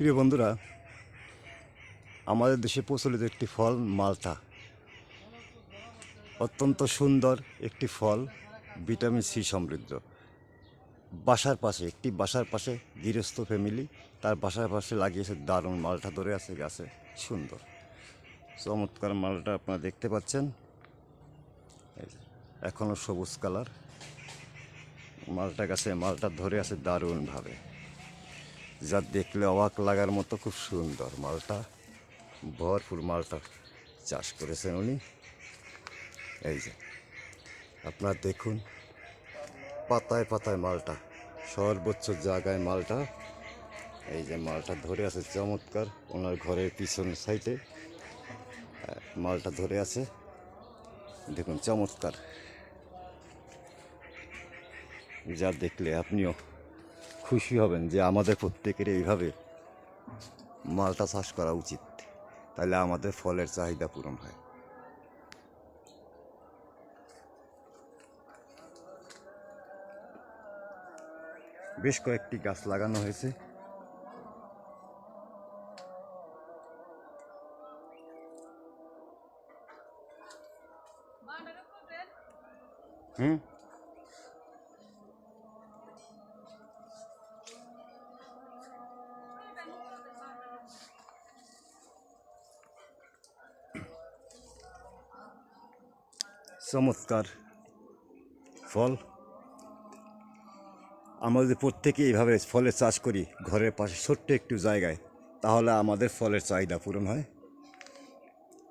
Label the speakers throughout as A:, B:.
A: প্রিয় বন্ধুরা আমাদের দেশে প্রচলিত একটি ফল মালটা। অত্যন্ত সুন্দর একটি ফল ভিটামিন সি সমৃদ্ধ। বাসার পাশে একটি বাসার পাশে গৃহস্থ ফ্যামিলি তার বাসার পাশে লাগিয়েছে দারুণ মালটা ধরে আছে গাছে সুন্দর। চমৎকার মালটা আপনারা দেখতে পাচ্ছেন। এই যে, এখনও সবুজ কালার। মালটা গাছে মালটা ধরে আছে দারুণভাবে। যা দেখলে অবাক লাগার মতো খুব সুন্দর মালটা। ভরপুর মালটা চাষ করেছেন উনি। এই যে, আপনার দেখুন, পাতায় পাতায় মালটা, সর্বোচ্চ জায়গায় মালটা। এই যে মালটা ধরে আছে, চমৎকার। ওনার ঘরের পিছন সাইডে মালটা ধরে আছে। দেখুন, চমৎকার। যা দেখলে আপনিও খুশি হবেন যে আমাদের প্রত্যেকের এইভাবে মালটা চাষ করা উচিত। তাহলে আমাদের ফলের চাহিদা পূরণ হয়। বেশ কয়েকটি গাছ লাগানো হয়েছে। হুম? চমৎকার ফল। আমরা যদি প্রত্যেকে এইভাবে ফলের চাষ করি, ঘরের পাশে ছোট্ট একটু জায়গায়, তাহলে আমাদের ফলের চাহিদা পূরণ হয়।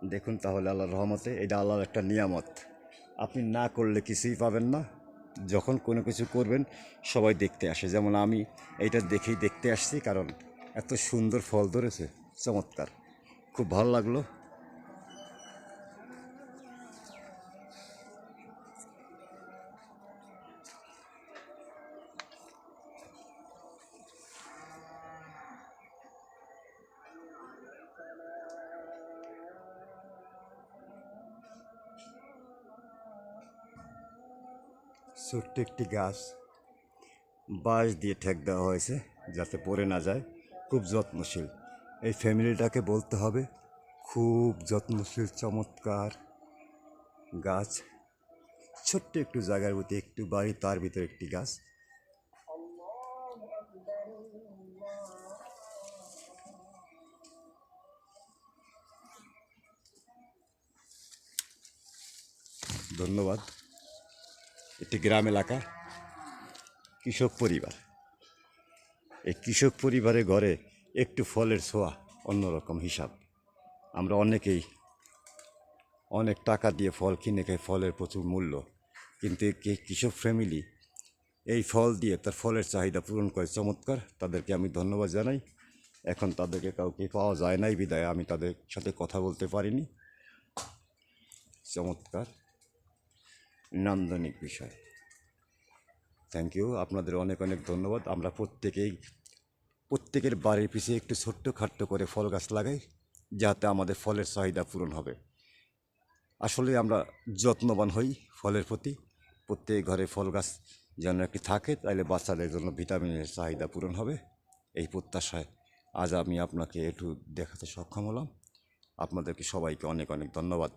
A: দেখুন তাহলে আল্লাহর রহমতে এটা আল্লাহর একটা নিয়ামত। আপনি না করলে কিছুই পাবেন না। যখন কোনো কিছু করবেন, সবাই দেখতে আসে। যেমন আমি এইটা দেখেই দেখতে আসছি, কারণ এত সুন্দর ফল ধরেছে, চমৎকার। খুব ভালো লাগল। ছোট্ট একটি গাছ। বাঁশ দিয়ে ঠেক দেওয়া হয়েছে যাতে পড়ে না যায়। খুব যত্নশীল। এই ফ্যামিলিটাকে বলতে হবে, খুব যত্নশীল, চমৎকার গাছ। ছোট্ট একটু জায়গার মধ্যে একটু বাড়ি, তার ভিতরে একটি গাছ। ধন্যবাদ। একটি গ্রাম এলাকা। কৃষক পরিবার। এই কৃষক পরিবারে ঘরে একটু ফলের ছোঁয়া অন্যরকম হিসাব। আমরা অনেকেই অনেক টাকা দিয়ে ফল কিনে খাই, ফলের প্রচুর মূল্য। কিন্তু কৃষক ফ্যামিলি এই ফল দিয়ে তার ফলের চাহিদা পূরণ করে চমৎকার। তাদেরকে আমি ধন্যবাদ জানাই। এখন তাদেরকে কাউকে পাওয়া যায় নাই বিদায়। আমি তাদের সাথে কথা বলতে পারিনি। চমৎকার। নান্দনিক বিষয়। থ্যাংক ইউ আপনাদের অনেক অনেক ধন্যবাদ। আমরা প্রত্যেকেই, প্রত্যেকের বাড়ির পিছিয়ে একটু ছোট্ট খাট্ট করে ফল গাছ লাগাই, যাতে আমাদের ফলের চাহিদা পূরণ হবে। আসলে আমরা যত্নবান হই ফলের প্রতি। প্রত্যেক ঘরে ফল গাছ যেন একটি থাকে তাহলে বাচ্চাদের জন্য ভিটামিনের চাহিদা পূরণ হবে। এই প্রত্যাশায় আজ আমি আপনাকে একটু দেখাতে সক্ষম হলাম। আপনাদেরকে সবাইকে অনেক অনেক ধন্যবাদ।